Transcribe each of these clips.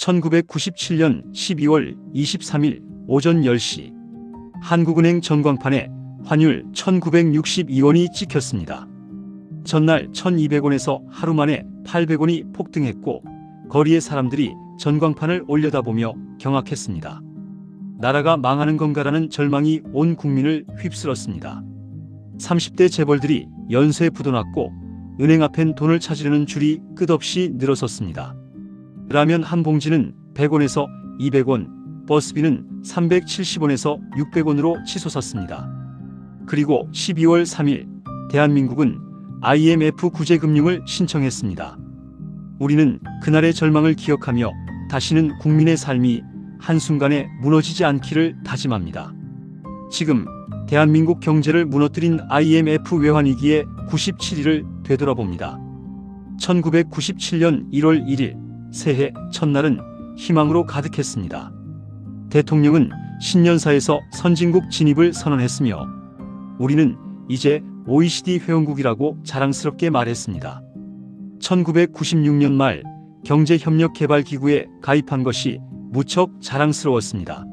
1997년 12월 23일 오전 10시 한국은행 전광판에 환율 1962원이 찍혔습니다. 전날 1200원에서 하루 만에 800원이 폭등했고 거리의 사람들이 전광판을 올려다보며 경악했습니다. 나라가 망하는 건가라는 절망이 온 국민을 휩쓸었습니다. 30대 재벌들이 연쇄 부도났고 은행 앞엔 돈을 찾으려는 줄이 끝없이 늘어섰습니다. 라면 한 봉지는 100원에서 200원, 버스비는 370원에서 600원으로 치솟았습니다. 그리고 12월 3일 대한민국은 IMF 구제금융을 신청했습니다. 우리는 그날의 절망을 기억하며 다시는 국민의 삶이 한순간에 무너지지 않기를 다짐합니다. 지금 대한민국 경제를 무너뜨린 IMF 외환위기의 97일을 되돌아봅니다. 1997년 1월 1일 새해 첫날은 희망으로 가득했습니다. 대통령은 신년사에서 선진국 진입을 선언했으며 우리는 이제 OECD 회원국이라고 자랑스럽게 말했습니다. 1996년 말 경제협력개발기구에 가입한 것이 무척 자랑스러웠습니다.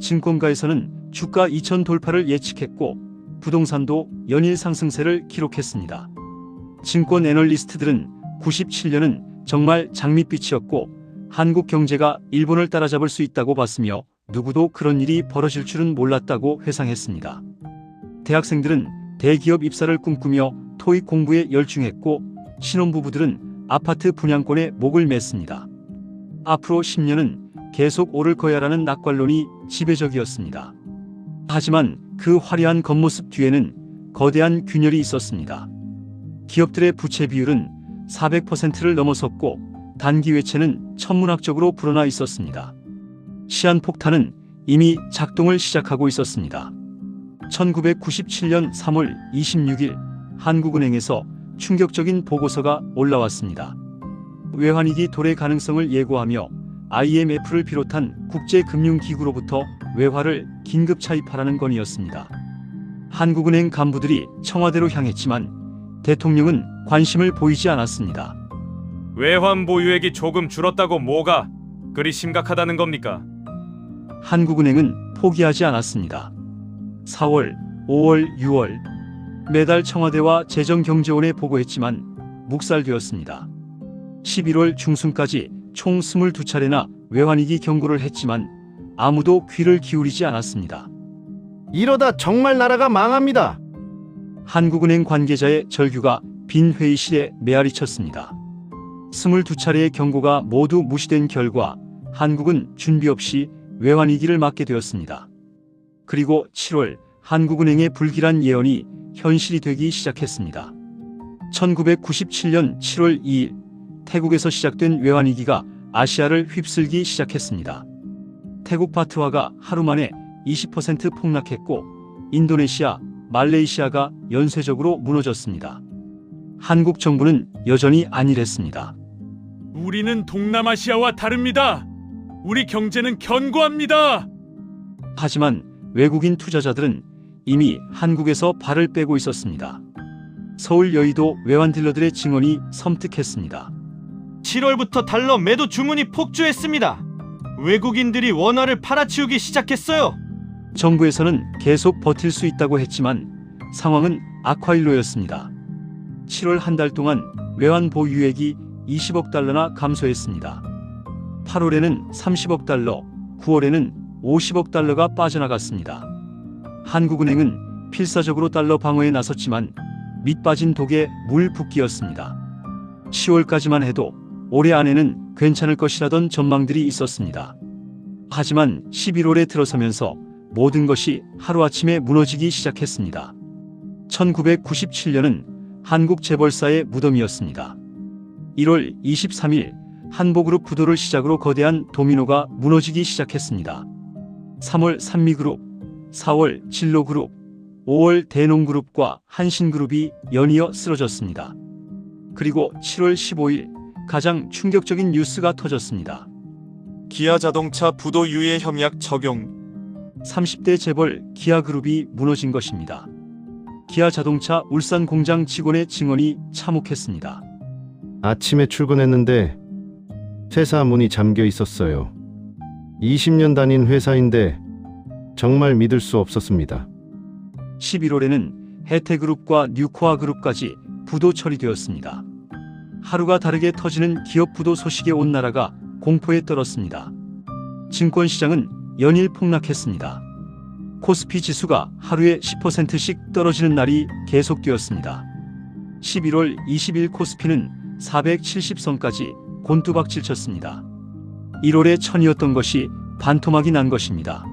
증권가에서는 주가 2000 돌파를 예측했고 부동산도 연일 상승세를 기록했습니다. 증권 애널리스트들은 97년은 정말 장밋빛이었고 한국 경제가 일본을 따라잡을 수 있다고 봤으며 누구도 그런 일이 벌어질 줄은 몰랐다고 회상했습니다. 대학생들은 대기업 입사를 꿈꾸며 토익 공부에 열중했고 신혼부부들은 아파트 분양권에 목을 맸습니다. 앞으로 10년은 계속 오를 거야라는 낙관론이 지배적이었습니다. 하지만 그 화려한 겉모습 뒤에는 거대한 균열이 있었습니다. 기업들의 부채 비율은 400%를 넘어섰고 단기 외채는 천문학적으로 불어나 있었습니다. 시한폭탄은 이미 작동을 시작하고 있었습니다. 1997년 3월 26일 한국은행에서 충격적인 보고서가 올라왔습니다. 외환위기 도래 가능성을 예고하며 IMF를 비롯한 국제금융기구로부터 외화를 긴급 차입하라는 건이었습니다. 한국은행 간부들이 청와대로 향했지만 대통령은 관심을 보이지 않았습니다. 외환 보유액이 조금 줄었다고 뭐가 그리 심각하다는 겁니까? 한국은행은 포기하지 않았습니다. 4월, 5월, 6월 매달 청와대와 재정경제원에 보고했지만 묵살되었습니다. 11월 중순까지 총 22차례나 외환위기 경고를 했지만 아무도 귀를 기울이지 않았습니다. 이러다 정말 나라가 망합니다. 한국은행 관계자의 절규가 빈 회의실에 메아리 쳤습니다. 22차례의 경고가 모두 무시된 결과 한국은 준비 없이 외환위기를 맞게 되었습니다. 그리고 7월 한국은행의 불길한 예언이 현실이 되기 시작했습니다. 1997년 7월 2일 태국에서 시작된 외환위기가 아시아를 휩쓸기 시작했습니다. 태국 바트화가 하루 만에 20% 폭락했고 인도네시아, 말레이시아가 연쇄적으로 무너졌습니다. 한국 정부는 여전히 안일했습니다. 우리는 동남아시아와 다릅니다. 우리 경제는 견고합니다. 하지만 외국인 투자자들은 이미 한국에서 발을 빼고 있었습니다. 서울 여의도 외환 딜러들의 증언이 섬뜩했습니다. 7월부터 달러 매도 주문이 폭주했습니다. 외국인들이 원화를 팔아치우기 시작했어요. 정부에서는 계속 버틸 수 있다고 했지만 상황은 악화일로였습니다. 7월 한 달 동안 외환 보유액이 20억 달러나 감소했습니다. 8월에는 30억 달러, 9월에는 50억 달러가 빠져나갔습니다. 한국은행은 필사적으로 달러 방어에 나섰지만 밑빠진 독에 물 붓기였습니다. 10월까지만 해도 올해 안에는 괜찮을 것이라던 전망들이 있었습니다. 하지만 11월에 들어서면서 모든 것이 하루아침에 무너지기 시작했습니다. 1997년은 한국 재벌사의 무덤이었습니다. 1월 23일 한보그룹 부도를 시작으로 거대한 도미노가 무너지기 시작했습니다. 3월 산미그룹, 4월 진로그룹, 5월 대농그룹과 한신그룹이 연이어 쓰러졌습니다. 그리고 7월 15일 가장 충격적인 뉴스가 터졌습니다. 기아 자동차 부도 유예 협약 적용 30대 재벌 기아그룹이 무너진 것입니다. 기아 자동차 울산 공장 직원의 증언이 참혹했습니다. 아침에 출근했는데 세사 문이 잠겨 있었어요. 20년 다닌 회사인데 정말 믿을 수 없었습니다. 11월에는 해태그룹과 뉴코아그룹까지 부도 처리되었습니다. 하루가 다르게 터지는 기업 부도 소식에 온 나라가 공포에 떨었습니다. 증권시장은 연일 폭락했습니다. 코스피 지수가 하루에 10%씩 떨어지는 날이 계속되었습니다. 11월 20일 코스피는 470선까지 곤두박질 쳤습니다. 1월에 천이었던 것이 반토막이 난 것입니다.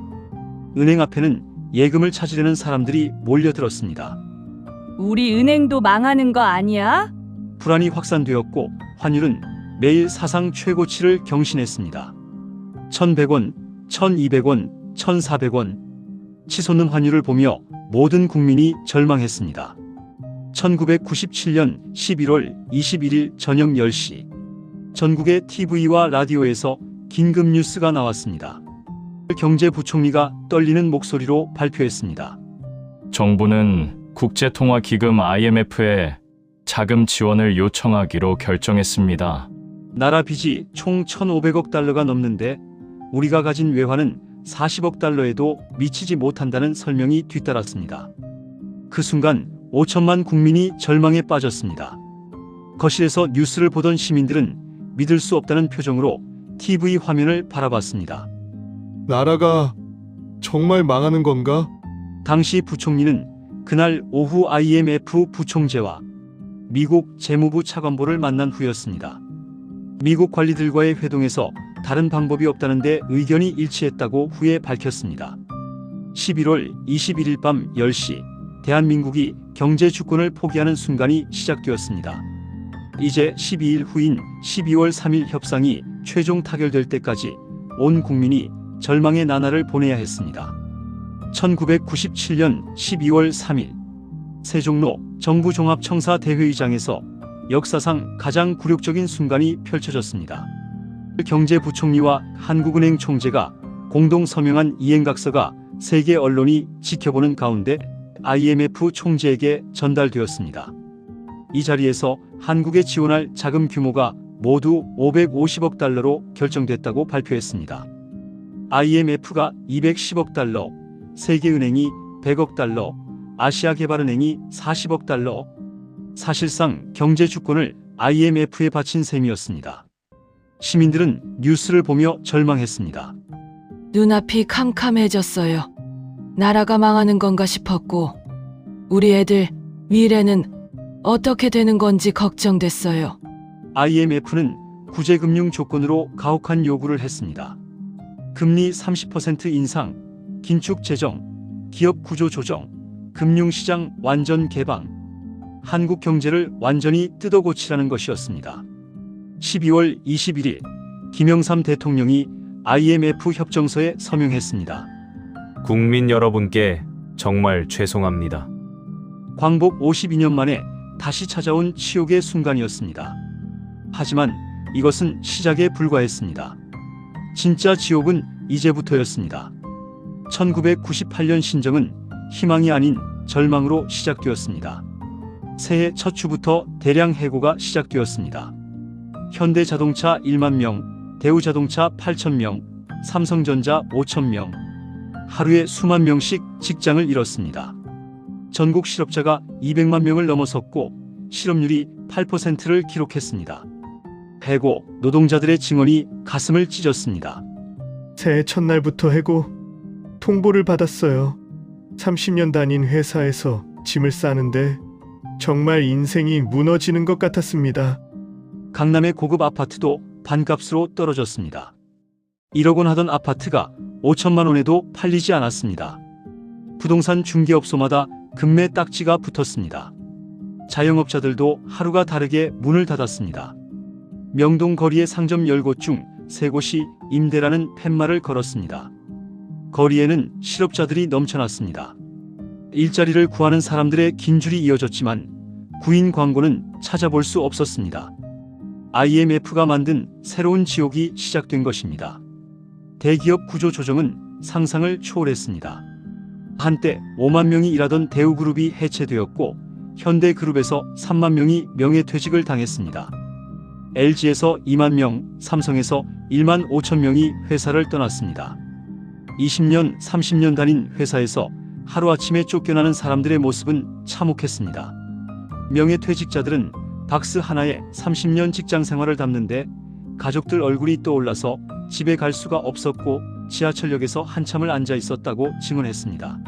은행 앞에는 예금을 찾으려는 사람들이 몰려들었습니다. 우리 은행도 망하는 거 아니야? 불안이 확산되었고 환율은 매일 사상 최고치를 경신했습니다. 1100원, 1200원, 1400원. 치솟는 환율을 보며 모든 국민이 절망했습니다. 1997년 11월 21일 저녁 10시 전국의 TV와 라디오에서 긴급 뉴스가 나왔습니다. 경제부총리가 떨리는 목소리로 발표했습니다. 정부는 국제통화기금 IMF에 자금 지원을 요청하기로 결정했습니다. 나라 빚이 총 1,500억 달러가 넘는데 우리가 가진 외화는 40억 달러에도 미치지 못한다는 설명이 뒤따랐습니다. 그 순간 5천만 국민이 절망에 빠졌습니다. 거실에서 뉴스를 보던 시민들은 믿을 수 없다는 표정으로 TV 화면을 바라봤습니다. 나라가 정말 망하는 건가? 당시 부총리는 그날 오후 IMF 부총재와 미국 재무부 차관보를 만난 후였습니다. 미국 관리들과의 회동에서 다른 방법이 없다는데 의견이 일치했다고 후에 밝혔습니다. 11월 21일 밤 10시 대한민국이 경제 주권을 포기하는 순간이 시작되었습니다. 이제 12일 후인 12월 3일 협상이 최종 타결될 때까지 온 국민이 절망의 나날을 보내야 했습니다. 1997년 12월 3일 세종로 정부종합청사 대회의장에서 역사상 가장 굴욕적인 순간이 펼쳐졌습니다. 경제부총리와 한국은행 총재가 공동 서명한 이행각서가 세계 언론이 지켜보는 가운데 IMF 총재에게 전달되었습니다. 이 자리에서 한국에 지원할 자금 규모가 모두 550억 달러로 결정됐다고 발표했습니다. IMF가 210억 달러, 세계은행이 100억 달러, 아시아개발은행이 40억 달러. 사실상 경제 주권을 IMF에 바친 셈이었습니다. 시민들은 뉴스를 보며 절망했습니다. 눈앞이 캄캄해졌어요. 나라가 망하는 건가 싶었고, 우리 애들 미래는 어떻게 되는 건지 걱정됐어요. IMF는 구제금융 조건으로 가혹한 요구를 했습니다. 금리 30% 인상, 긴축 재정, 기업 구조 조정, 금융시장 완전 개방, 한국 경제를 완전히 뜯어고치라는 것이었습니다. 12월 21일 김영삼 대통령이 IMF 협정서에 서명했습니다. 국민 여러분께 정말 죄송합니다. 광복 52년 만에 다시 찾아온 치욕의 순간이었습니다. 하지만 이것은 시작에 불과했습니다. 진짜 지옥은 이제부터였습니다. 1998년 신정은 희망이 아닌 절망으로 시작되었습니다. 새해 첫 주부터 대량 해고가 시작되었습니다. 현대자동차 1만 명, 대우자동차 8천 명, 삼성전자 5천 명, 하루에 수만 명씩 직장을 잃었습니다. 전국 실업자가 200만 명을 넘어섰고 실업률이 8%를 기록했습니다. 해고 노동자들의 증언이 가슴을 찢었습니다. 새해 첫날부터 해고 통보를 받았어요. 30년 다닌 회사에서 짐을 싸는데 정말 인생이 무너지는 것 같았습니다. 강남의 고급 아파트도 반값으로 떨어졌습니다. 1억 원 하던 아파트가 5천만 원에도 팔리지 않았습니다. 부동산 중개업소마다 금매 딱지가 붙었습니다. 자영업자들도 하루가 다르게 문을 닫았습니다. 명동 거리의 상점 10곳 중 3곳이 임대라는 팻말을 걸었습니다. 거리에는 실업자들이 넘쳐났습니다. 일자리를 구하는 사람들의 긴 줄이 이어졌지만 구인 광고는 찾아볼 수 없었습니다. IMF가 만든 새로운 지옥이 시작된 것입니다. 대기업 구조 조정은 상상을 초월했습니다. 한때 5만 명이 일하던 대우그룹이 해체되었고 현대그룹에서 3만 명이 명예퇴직을 당했습니다. LG에서 2만 명, 삼성에서 1만 5천 명이 회사를 떠났습니다. 20년, 30년 다닌 회사에서 하루아침에 쫓겨나는 사람들의 모습은 참혹했습니다. 명예퇴직자들은 박스 하나에 30년 직장 생활을 담는데 가족들 얼굴이 떠올라서 집에 갈 수가 없었고 지하철역에서 한참을 앉아 있었다고 증언했습니다.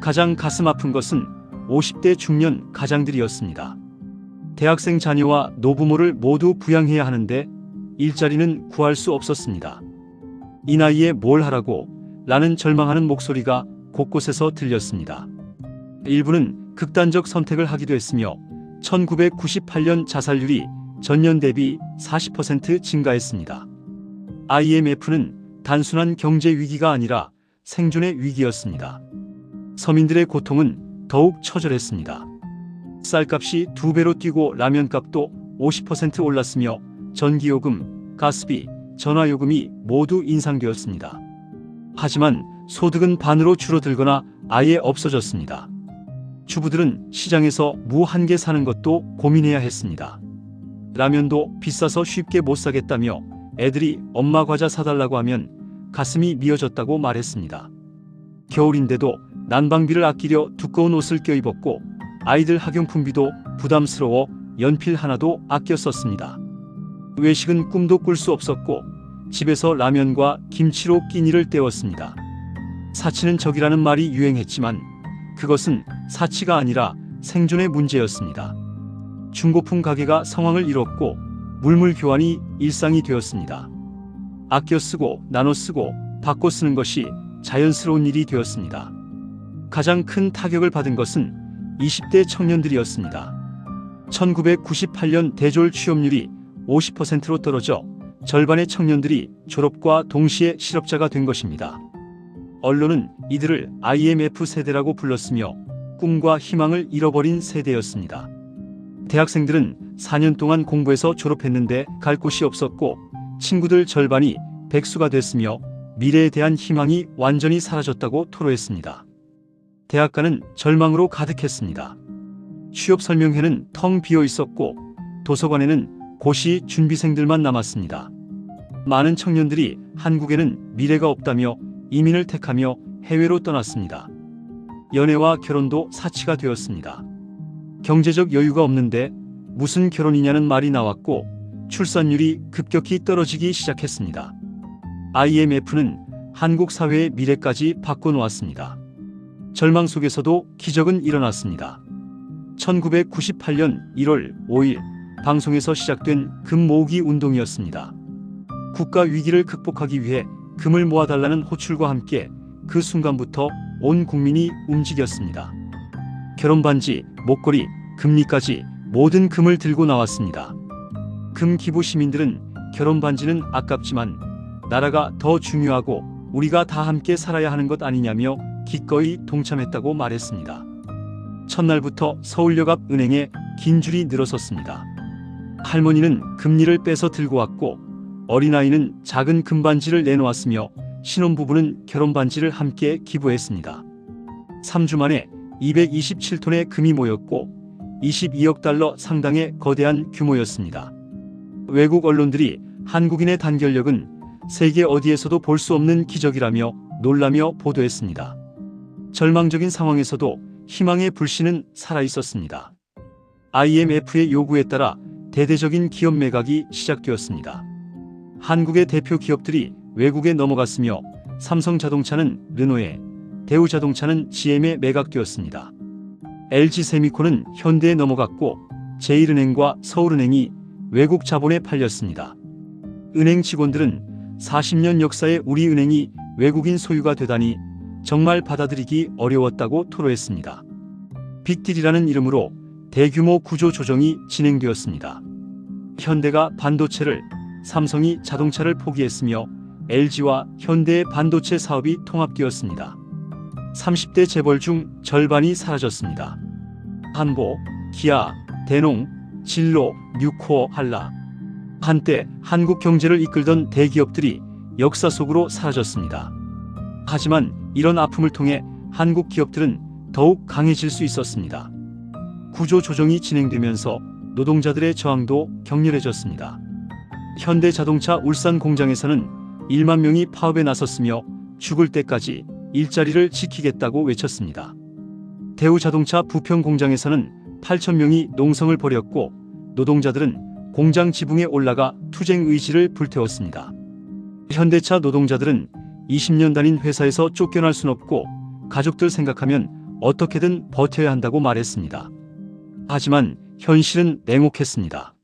가장 가슴 아픈 것은 50대 중년 가장들이었습니다. 대학생 자녀와 노부모를 모두 부양해야 하는데 일자리는 구할 수 없었습니다. 이 나이에 뭘 하라고 라는 절망하는 목소리가 곳곳에서 들렸습니다. 일부는 극단적 선택을 하기도 했으며 1998년 자살률이 전년 대비 40% 증가했습니다. IMF는 단순한 경제 위기가 아니라 생존의 위기였습니다. 서민들의 고통은 더욱 처절했습니다. 쌀값이 두 배로 뛰고 라면값도 50% 올랐으며 전기요금, 가스비, 전화요금이 모두 인상되었습니다. 하지만 소득은 반으로 줄어들거나 아예 없어졌습니다. 주부들은 시장에서 무 한 개 사는 것도 고민해야 했습니다. 라면도 비싸서 쉽게 못 사겠다며 애들이 엄마 과자 사달라고 하면 가슴이 미어졌다고 말했습니다. 겨울인데도 난방비를 아끼려 두꺼운 옷을 껴입었고 아이들 학용품비도 부담스러워 연필 하나도 아껴 썼습니다. 외식은 꿈도 꿀 수 없었고 집에서 라면과 김치로 끼니를 때웠습니다. 사치는 적이라는 말이 유행했지만 그것은 사치가 아니라 생존의 문제였습니다. 중고품 가게가 성황을 이뤘고 물물 교환이 일상이 되었습니다. 아껴 쓰고 나눠 쓰고 바꿔 쓰는 것이 자연스러운 일이 되었습니다. 가장 큰 타격을 받은 것은 20대 청년들이었습니다. 1998년 대졸 취업률이 50%로 떨어져 절반의 청년들이 졸업과 동시에 실업자가 된 것입니다. 언론은 이들을 IMF 세대라고 불렀으며 꿈과 희망을 잃어버린 세대였습니다. 대학생들은 4년 동안 공부해서 졸업했는데 갈 곳이 없었고 친구들 절반이 백수가 됐으며 미래에 대한 희망이 완전히 사라졌다고 토로했습니다. 대학가는 절망으로 가득했습니다. 취업 설명회는 텅 비어 있었고 도서관에는 고시 준비생들만 남았습니다. 많은 청년들이 한국에는 미래가 없다며 이민을 택하며 해외로 떠났습니다. 연애와 결혼도 사치가 되었습니다. 경제적 여유가 없는데 무슨 결혼이냐는 말이 나왔고 출산율이 급격히 떨어지기 시작했습니다. IMF는 한국 사회의 미래까지 바꿔놓았습니다. 절망 속에서도 기적은 일어났습니다. 1998년 1월 5일 방송에서 시작된 금 모으기 운동이었습니다. 국가 위기를 극복하기 위해 금을 모아달라는 호출과 함께 그 순간부터 온 국민이 움직였습니다. 결혼 반지, 목걸이, 금리까지 모든 금을 들고 나왔습니다. 금 기부 시민들은 결혼 반지는 아깝지만 나라가 더 중요하고 우리가 다 함께 살아야 하는 것 아니냐며 기꺼이 동참했다고 말했습니다. 첫날부터 서울역 앞 은행에 긴 줄이 늘어섰습니다. 할머니는 금리를 빼서 들고 왔고 어린아이는 작은 금반지를 내놓았으며 신혼부부는 결혼 반지를 함께 기부했습니다. 3주 만에 227톤의 금이 모였고 22억 달러 상당의 거대한 규모였습니다. 외국 언론들이 한국인의 단결력은 세계 어디에서도 볼 수 없는 기적이라며 놀라며 보도했습니다. 절망적인 상황에서도 희망의 불씨는 살아있었습니다. IMF의 요구에 따라 대대적인 기업 매각이 시작되었습니다. 한국의 대표 기업들이 외국에 넘어갔으며 삼성자동차는 르노에, 대우자동차는 GM에 매각되었습니다. LG세미콘은 현대에 넘어갔고 제1은행과 서울은행이 외국 자본에 팔렸습니다. 은행 직원들은 40년 역사의 우리 은행이 외국인 소유가 되다니 정말 받아들이기 어려웠다고 토로했습니다. 빅딜이라는 이름으로 대규모 구조 조정이 진행되었습니다. 현대가 반도체를, 삼성이 자동차를 포기했으며 LG와 현대의 반도체 사업이 통합되었습니다. 30대 재벌 중 절반이 사라졌습니다. 한보, 기아, 대농, 진로, 뉴코어, 한라. 한때 한국 경제를 이끌던 대기업들이 역사 속으로 사라졌습니다. 하지만 이런 아픔을 통해 한국 기업들은 더욱 강해질 수 있었습니다. 구조 조정이 진행되면서 노동자들의 저항도 격렬해졌습니다. 현대자동차 울산 공장에서는 1만 명이 파업에 나섰으며 죽을 때까지 일자리를 지키겠다고 외쳤습니다. 대우자동차 부평 공장에서는 8천 명이 농성을 벌였고 노동자들은 공장 지붕에 올라가 투쟁 의지를 불태웠습니다. 현대차 노동자들은 20년 다닌 회사에서 쫓겨날 순 없고 가족들 생각하면 어떻게든 버텨야 한다고 말했습니다. 하지만 현실은 냉혹했습니다.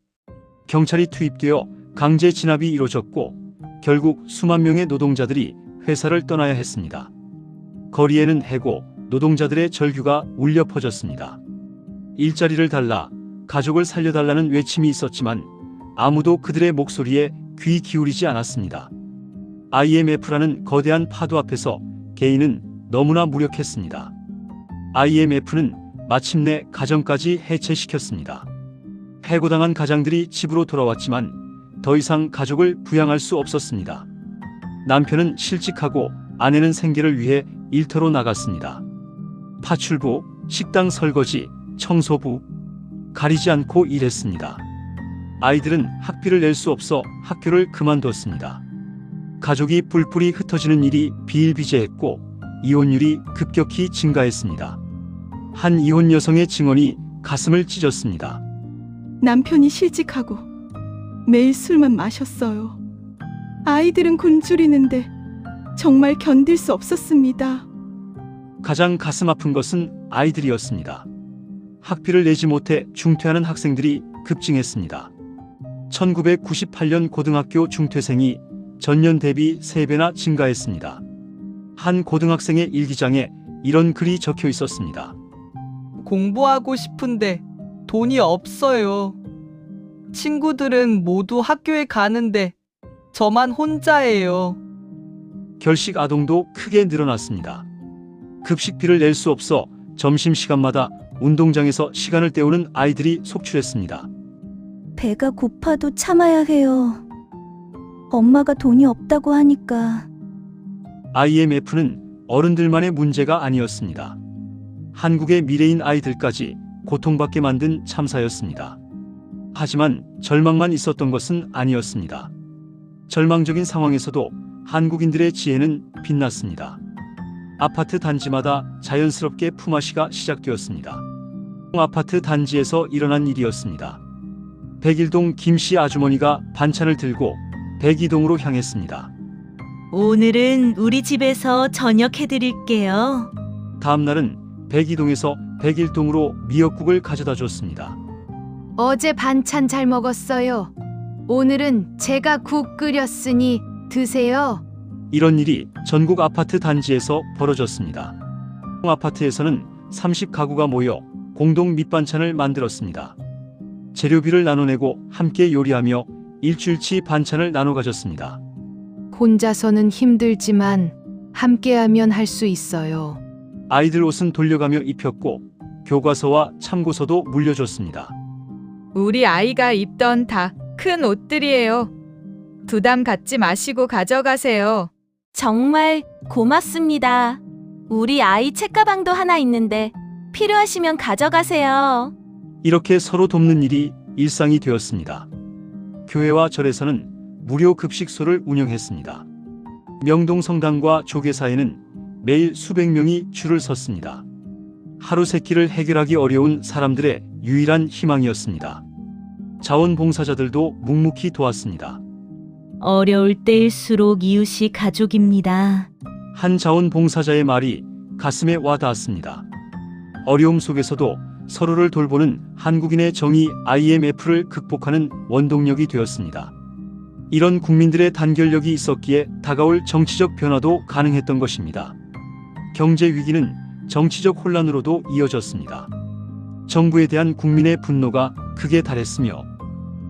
경찰이 투입되어 강제 진압이 이루어졌고 결국 수만 명의 노동자들이 회사를 떠나야 했습니다. 거리에는 해고, 노동자들의 절규가 울려 퍼졌습니다. 일자리를 달라, 가족을 살려달라는 외침이 있었지만 아무도 그들의 목소리에 귀 기울이지 않았습니다. IMF라는 거대한 파도 앞에서 개인은 너무나 무력했습니다. IMF는 마침내 가정까지 해체시켰습니다. 해고당한 가장들이 집으로 돌아왔지만 더 이상 가족을 부양할 수 없었습니다. 남편은 실직하고 아내는 생계를 위해 일터로 나갔습니다. 파출부, 식당 설거지, 청소부, 가리지 않고 일했습니다. 아이들은 학비를 낼 수 없어 학교를 그만뒀습니다. 가족이 뿔뿔이 흩어지는 일이 비일비재했고 이혼율이 급격히 증가했습니다. 한 이혼 여성의 증언이 가슴을 찢었습니다. 남편이 실직하고 매일 술만 마셨어요. 아이들은 굶주리는데 정말 견딜 수 없었습니다. 가장 가슴 아픈 것은 아이들이었습니다. 학비를 내지 못해 중퇴하는 학생들이 급증했습니다. 1998년 고등학교 중퇴생이 전년 대비 3배나 증가했습니다. 한 고등학생의 일기장에 이런 글이 적혀 있었습니다. 공부하고 싶은데 돈이 없어요. 친구들은 모두 학교에 가는데 저만 혼자예요. 결식 아동도 크게 늘어났습니다. 급식비를 낼 수 없어 점심시간마다 운동장에서 시간을 때우는 아이들이 속출했습니다. 배가 고파도 참아야 해요. 엄마가 돈이 없다고 하니까 IMF는 어른들만의 문제가 아니었습니다. 한국의 미래인 아이들까지 고통받게 만든 참사였습니다. 하지만 절망만 있었던 것은 아니었습니다. 절망적인 상황에서도 한국인들의 지혜는 빛났습니다. 아파트 단지마다 자연스럽게 품앗이가 시작되었습니다. 아파트 단지에서 일어난 일이었습니다. 백일동 김씨 아주머니가 반찬을 들고 백이동으로 향했습니다. 오늘은 우리 집에서 저녁 해드릴게요. 다음 날은 백이동에서 백일동으로 미역국을 가져다 줬습니다. 어제 반찬 잘 먹었어요. 오늘은 제가 국 끓였으니 드세요. 이런 일이 전국 아파트 단지에서 벌어졌습니다. 아파트에서는 30가구가 모여 공동 밑반찬을 만들었습니다. 재료비를 나눠내고 함께 요리하며 일주일치 반찬을 나눠 가졌습니다. 혼자서는 힘들지만 함께하면 할 수 있어요. 아이들 옷은 돌려가며 입혔고 교과서와 참고서도 물려줬습니다. 우리 아이가 입던 다 큰 옷들이에요. 부담 갖지 마시고 가져가세요. 정말 고맙습니다. 우리 아이 책가방도 하나 있는데 필요하시면 가져가세요. 이렇게 서로 돕는 일이 일상이 되었습니다. 교회와 절에서는 무료 급식소를 운영했습니다. 명동 성당과 조계사에는 매일 수백 명이 줄을 섰습니다. 하루 세 끼를 해결하기 어려운 사람들의 유일한 희망이었습니다. 자원봉사자들도 묵묵히 도왔습니다. 어려울 때일수록 이웃이 가족입니다. 한 자원봉사자의 말이 가슴에 와닿았습니다. 어려움 속에서도 서로를 돌보는 한국인의 정의 IMF를 극복하는 원동력이 되었습니다. 이런 국민들의 단결력이 있었기에 다가올 정치적 변화도 가능했던 것입니다. 경제 위기는 정치적 혼란으로도 이어졌습니다. 정부에 대한 국민의 분노가 극에 달했으며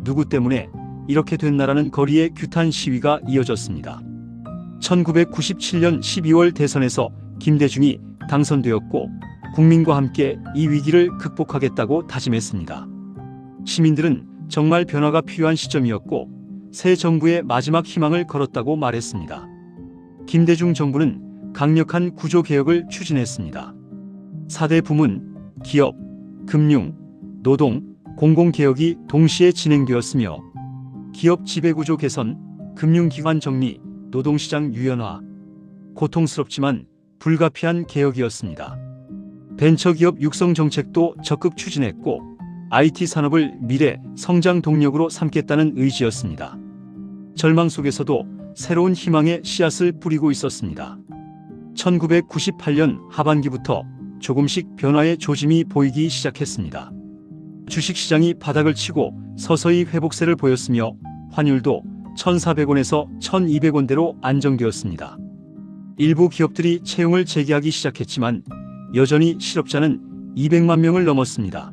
누구 때문에 이렇게 됐나라는 거리의 규탄 시위가 이어졌습니다. 1997년 12월 대선에서 김대중이 당선되었고 국민과 함께 이 위기를 극복하겠다고 다짐했습니다. 시민들은 정말 변화가 필요한 시점이었고 새 정부의 마지막 희망을 걸었다고 말했습니다. 김대중 정부는 강력한 구조 개혁을 추진했습니다. 4대 부문, 기업, 금융, 노동, 공공개혁이 동시에 진행되었으며 기업 지배구조 개선, 금융기관 정리, 노동시장 유연화, 고통스럽지만 불가피한 개혁이었습니다. 벤처기업 육성 정책도 적극 추진했고 IT 산업을 미래 성장 동력으로 삼겠다는 의지였습니다. 절망 속에서도 새로운 희망의 씨앗을 뿌리고 있었습니다. 1998년 하반기부터 조금씩 변화의 조짐이 보이기 시작했습니다. 주식시장이 바닥을 치고 서서히 회복세를 보였으며 환율도 1,400원에서 1,200원대로 안정되었습니다. 일부 기업들이 채용을 재개하기 시작했지만 여전히 실업자는 200만 명을 넘었습니다.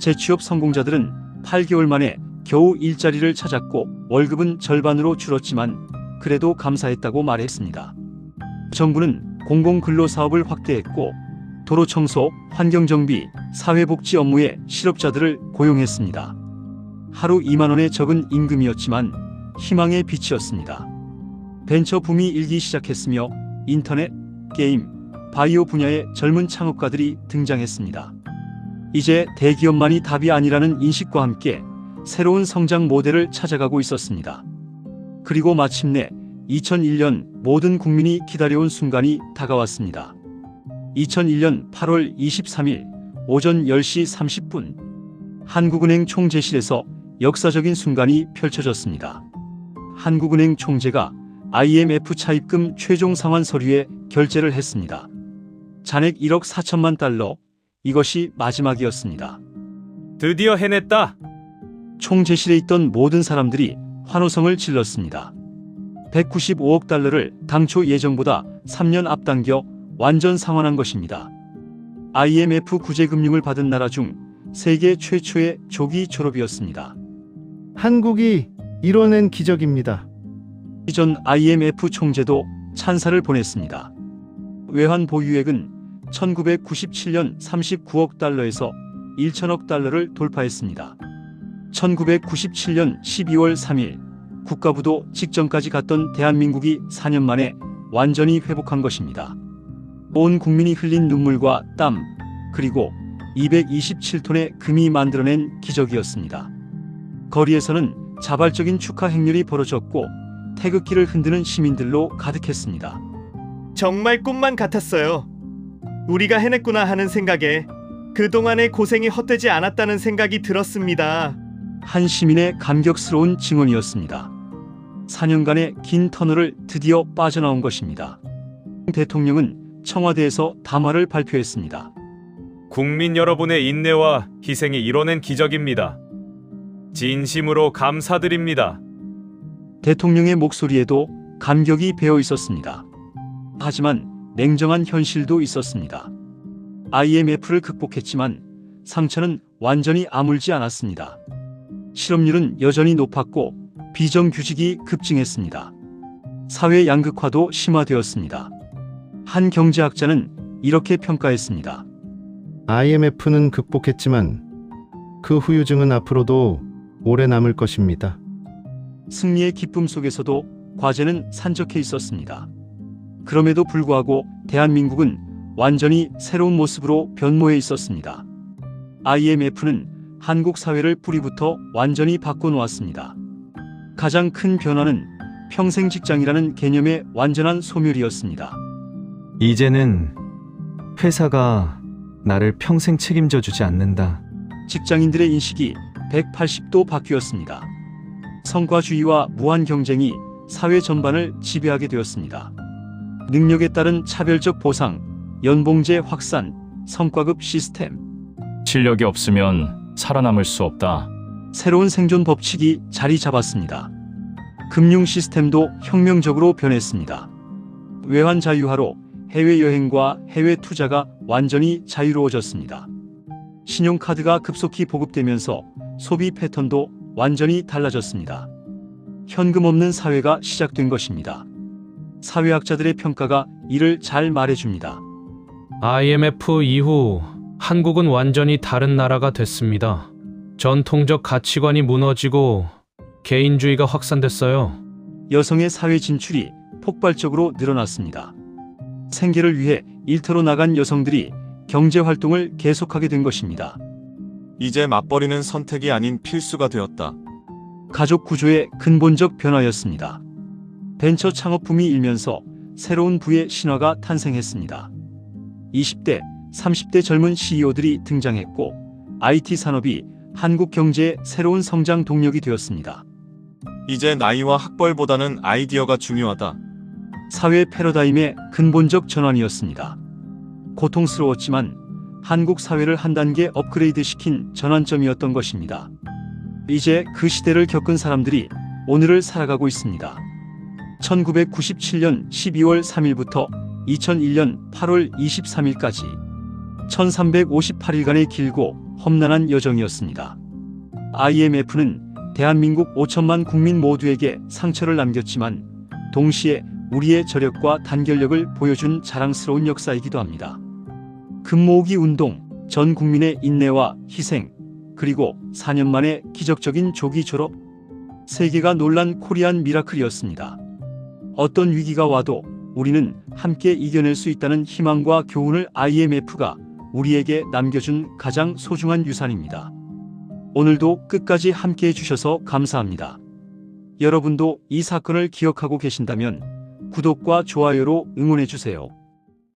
재취업 성공자들은 8개월 만에 겨우 일자리를 찾았고 월급은 절반으로 줄었지만 그래도 감사했다고 말했습니다. 정부는 공공근로사업을 확대했고 도로 청소, 환경 정비, 사회복지 업무에 실업자들을 고용했습니다. 하루 2만 원의 적은 임금이었지만 희망의 빛이었습니다. 벤처 붐이 일기 시작했으며 인터넷, 게임, 바이오 분야의 젊은 창업가들이 등장했습니다. 이제 대기업만이 답이 아니라는 인식과 함께 새로운 성장 모델을 찾아가고 있었습니다. 그리고 마침내 2001년 모든 국민이 기다려온 순간이 다가왔습니다. 2001년 8월 23일 오전 10시 30분 한국은행 총재실에서 역사적인 순간이 펼쳐졌습니다. 한국은행 총재가 IMF 차입금 최종 상환 서류에 결재를 했습니다. 잔액 1억 4천만 달러, 이것이 마지막이었습니다. 드디어 해냈다. 총재실에 있던 모든 사람들이 환호성을 질렀습니다. 195억 달러를 당초 예정보다 3년 앞당겨 완전 상환한 것입니다. IMF 구제금융을 받은 나라 중 세계 최초의 조기 졸업이었습니다. 한국이 이뤄낸 기적입니다. 이전 IMF 총재도 찬사를 보냈습니다. 외환 보유액은 1997년 39억 달러에서 1천억 달러를 돌파했습니다. 1997년 12월 3일 국가부도 직전까지 갔던 대한민국이 4년 만에 완전히 회복한 것입니다. 온 국민이 흘린 눈물과 땀, 그리고 227톤의 금이 만들어낸 기적이었습니다. 거리에서는 자발적인 축하 행렬이 벌어졌고 태극기를 흔드는 시민들로 가득했습니다. 정말 꿈만 같았어요. 우리가 해냈구나 하는 생각에 그동안의 고생이 헛되지 않았다는 생각이 들었습니다. 한 시민의 감격스러운 증언이었습니다. 4년간의 긴 터널을 드디어 빠져나온 것입니다. 대통령은 청와대에서 담화를 발표했습니다. 국민 여러분의 인내와 희생이 이뤄낸 기적입니다. 진심으로 감사드립니다. 대통령의 목소리에도 감격이 배어 있었습니다. 하지만 냉정한 현실도 있었습니다. IMF를 극복했지만 상처는 완전히 아물지 않았습니다. 실업률은 여전히 높았고 비정규직이 급증했습니다. 사회 양극화도 심화되었습니다. 한 경제학자는 이렇게 평가했습니다. IMF는 극복했지만 그 후유증은 앞으로도 오래 남을 것입니다. 승리의 기쁨 속에서도 과제는 산적해 있었습니다. 그럼에도 불구하고 대한민국은 완전히 새로운 모습으로 변모해 있었습니다. IMF는 한국 사회를 뿌리부터 완전히 바꿔놓았습니다. 가장 큰 변화는 평생 직장이라는 개념의 완전한 소멸이었습니다. 이제는 회사가 나를 평생 책임져 주지 않는다. 직장인들의 인식이 180도 바뀌었습니다. 성과주의와 무한 경쟁이 사회 전반을 지배하게 되었습니다. 능력에 따른 차별적 보상, 연봉제 확산, 성과급 시스템, 실력이 없으면 살아남을 수 없다. 새로운 생존 법칙이 자리 잡았습니다. 금융 시스템도 혁명적으로 변했습니다. 외환 자유화로 해외여행과 해외 투자가 완전히 자유로워졌습니다. 신용카드가 급속히 보급되면서 소비 패턴도 완전히 달라졌습니다. 현금 없는 사회가 시작된 것입니다. 사회학자들의 평가가 이를 잘 말해줍니다. IMF 이후 한국은 완전히 다른 나라가 됐습니다. 전통적 가치관이 무너지고 개인주의가 확산됐어요. 여성의 사회 진출이 폭발적으로 늘어났습니다. 생계를 위해 일터로 나간 여성들이 경제 활동을 계속하게 된 것입니다. 이제 맞벌이는 선택이 아닌 필수가 되었다. 가족 구조의 근본적 변화였습니다. 벤처 창업 붐이 일면서 새로운 부의 신화가 탄생했습니다. 20대, 30대 젊은 CEO들이 등장했고 IT 산업이 한국 경제의 새로운 성장 동력이 되었습니다. 이제 나이와 학벌보다는 아이디어가 중요하다. 사회 패러다임의 근본적 전환이었습니다. 고통스러웠지만 한국 사회를 한 단계 업그레이드 시킨 전환점이었던 것입니다. 이제 그 시대를 겪은 사람들이 오늘을 살아가고 있습니다. 1997년 12월 3일부터 2001년 8월 23일까지 1358일간의 길고 험난한 여정이었습니다. IMF는 대한민국 5천만 국민 모두에게 상처를 남겼지만 동시에 우리의 저력과 단결력을 보여준 자랑스러운 역사이기도 합니다. 금모으기 운동, 전 국민의 인내와 희생, 그리고 4년 만에 기적적인 조기 졸업, 세계가 놀란 코리안 미라클이었습니다. 어떤 위기가 와도 우리는 함께 이겨낼 수 있다는 희망과 교훈을 IMF가 우리에게 남겨준 가장 소중한 유산입니다. 오늘도 끝까지 함께 해주셔서 감사합니다. 여러분도 이 사건을 기억하고 계신다면 구독과 좋아요로 응원해주세요.